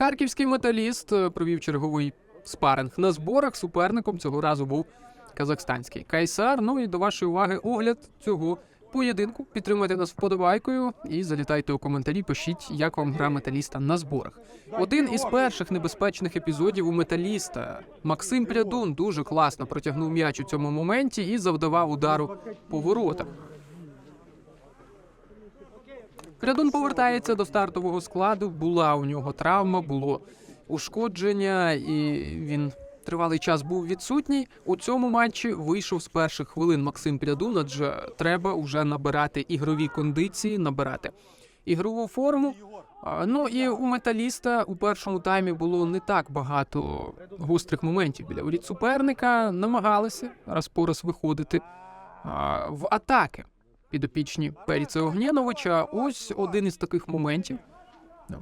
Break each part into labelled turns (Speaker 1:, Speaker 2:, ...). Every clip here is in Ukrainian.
Speaker 1: Харківський металіст е, провів черговий спаринг на зборах. Суперником цього разу був казахстанський Кайсар. Ну і до вашої уваги огляд цього поєдинку. Підтримуйте нас вподобайкою і залітайте у коментарі. Пишіть, як вам гра металіста на зборах. Один із перших небезпечних епізодів у металіста Максим Прядун дуже класно протягнув м'яч у цьому моменті і завдавав удару по воротах. Прядун повертається до стартового складу. Була у нього травма, було ушкодження, і він тривалий час був відсутній. У цьому матчі вийшов з перших хвилин Максим Прядун, адже треба вже набирати ігрові кондиції, набирати ігрову форму. Ну і у металіста у першому таймі було не так багато гострих моментів біля воріт суперника. Намагалися раз по раз виходити в атаки підопічні Періца Огнєновича. Ось один із таких моментів.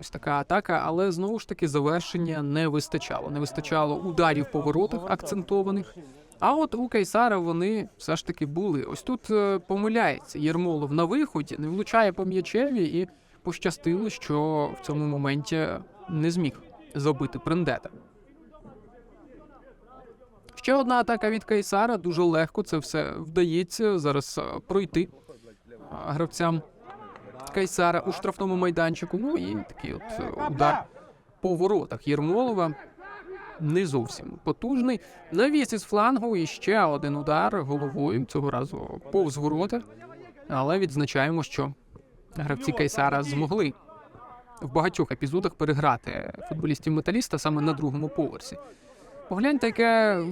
Speaker 1: Ось така атака, але знову ж таки завершення не вистачало. Не вистачало ударів по воротах акцентованих. А от у Кайсара вони все ж таки були. Ось тут е, помиляється Єрмолов на виході, не влучає по м'ячеві, і пощастило, що в цьому моменті не зміг забити Прендета. Ще одна атака від Кайсара. Дуже легко це все вдається зараз е, пройти гравцям Кайсара у штрафному майданчику. Ну і такий от е, удар по воротах Єрмолова. Не зовсім потужний. Навіс із флангу і ще один удар головою цього разу повз ворота. Але відзначаємо, що гравці Кайсара змогли в багатьох епізодах переграти футболістів металіста саме на другому поверсі. Погляньте, яке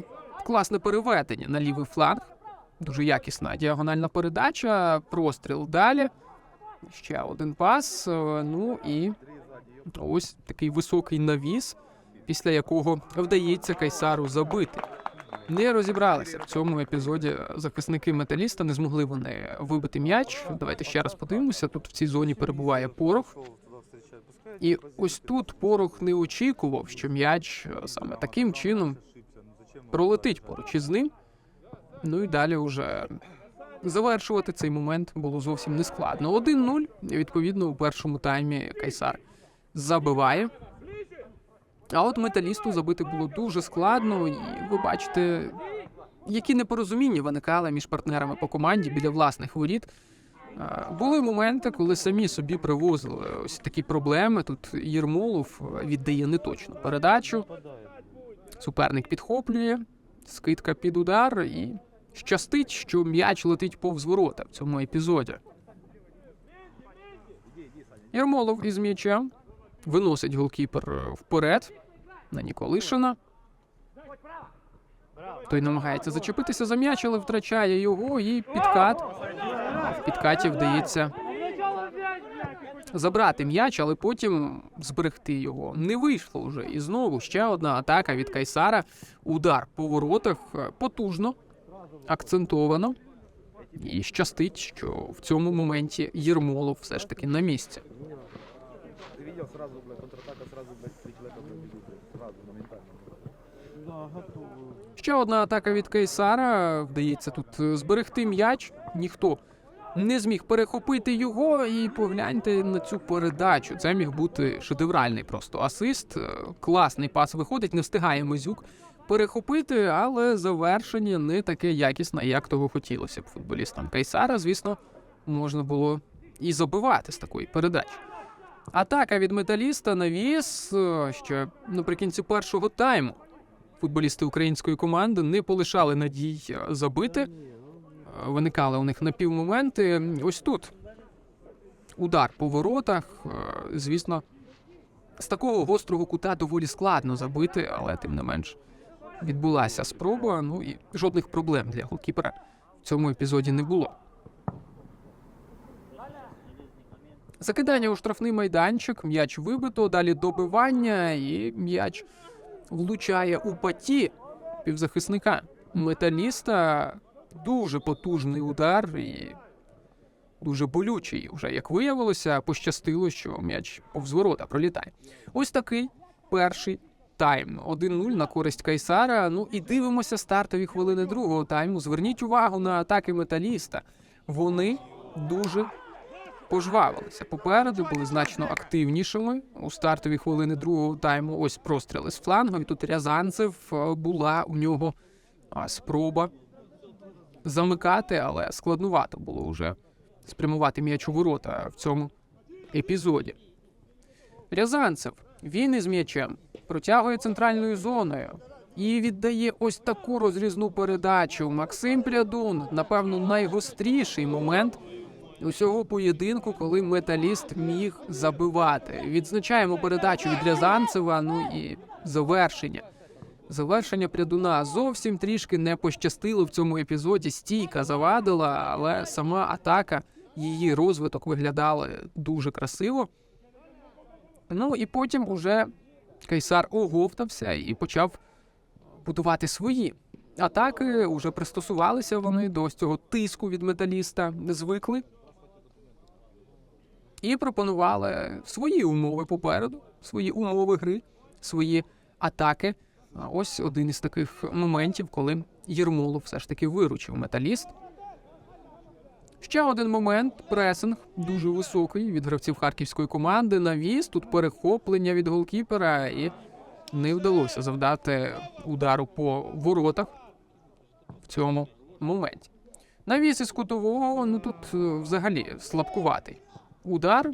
Speaker 1: класне переведення на лівий фланг. Дуже якісна діагональна передача, простріл далі. Ще один пас. е, Ну і ось такий високий навіс, після якого вдається Кайсару забити. Не розібралися в цьому епізоді захисники металіста, не змогли вони вибити м'яч. Давайте ще раз подивимося. Тут в цій зоні перебуває порох. І ось тут порох не очікував, що м'яч е, саме таким чином пролетить поруч із ним. Ну і далі вже завершувати цей момент було зовсім не складно. 1-0, відповідно, у першому таймі Кайсар забиває. А от металісту забити було дуже складно, і ви бачите, які непорозуміння виникали між партнерами по команді біля власних воріт. Були моменти, коли самі собі привозили ось такі проблеми. Тут Єрмолов віддає неточну передачу. Суперник підхоплює, скидка під удар і щастить, що м'яч летить повз ворота в цьому епізоді. Єрмолов із м'ячем виносить голкіпер е, вперед на Ніколишина. Той намагається зачепитися за м'яч, але втрачає його і підкат. В підкаті вдається забрати м'яч, але потім зберегти його. Не вийшло вже. І знову ще одна атака від Кайсара. Удар по воротах е, потужно, акцентовано. І щастить, що в цьому моменті Єрмолов все ж таки на місці. Ще одна атака від Кейсара. Вдається тут зберегти м'яч. Ніхто не зміг перехопити його. І погляньте на цю передачу. Це міг бути шедевральний просто асист. Класний пас виходить, не встигає Мезюк перехопити, але завершення не таке якісне, як того хотілося б футболістам Кейсара. Звісно, можна було і забивати з такої передачі. Атака від металіста навіс е, ще наприкінці першого тайму футболісти української команди не полишали надій е, забити. Е, Виникали у них напівмоменти. Ось тут удар по воротах. Звісно, з такого гострого кута доволі складно забити, але тим не менш відбулася спроба. Ну і жодних проблем для голкіпера в цьому епізоді не було. Закидання у штрафний майданчик, м'яч вибито, далі добивання, і м'яч влучає у паті півзахисника металіста. Дуже потужний удар і дуже болючий. Вже як виявилося, пощастило, що м'яч повз ворота пролітає. Ось такий перший тайм. 1-0 на користь Кайсара. Ну і дивимося стартові хвилини другого тайму. Зверніть увагу на атаки металіста. Вони дуже пожвавилися. Попереду були значно активнішими у стартові хвилини другого тайму. Ось простріли з флангу. І тут Рязанцев е, була у нього спроба замикати, але складнувато було вже спрямувати м'яч у ворота в цьому епізоді. Рязанцев, він із м'ячем протягує центральною зоною і віддає ось таку розрізну передачу. Максим Прядун, напевно, найгостріший момент усього поєдинку, коли металіст міг забивати. Відзначаємо передачу від Рязанцева. Ну і завершення. Завершення Прядуна зовсім трішки не пощастило в цьому епізоді. Стійка завадила, але сама атака, її розвиток виглядали дуже красиво. Ну і потім уже Кайсар оговтався і почав будувати свої атаки. Уже пристосувалися вони до цього тиску від металіста, не звикли. І пропонували свої умови попереду, свої умови гри, свої атаки. Ось один із таких моментів, коли Єрмолов все ж таки виручив металіст. Ще один момент пресинг дуже високий від гравців харківської команди. Навіс тут перехоплення від голкіпера, і не вдалося завдати удару по воротах в цьому моменті. Навіс із кутового, ну тут е, взагалі слабкуватий удар,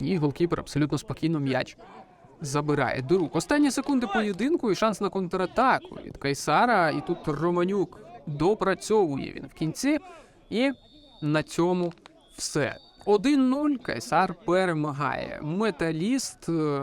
Speaker 1: і голкіпер абсолютно спокійно м'яч забирає до рук. Останні секунди поєдинку і шанс на контратаку від Кайсара. І тут Романюк допрацьовує він в кінці. І на цьому все. 1-0 Кайсар перемагає. Металіст е,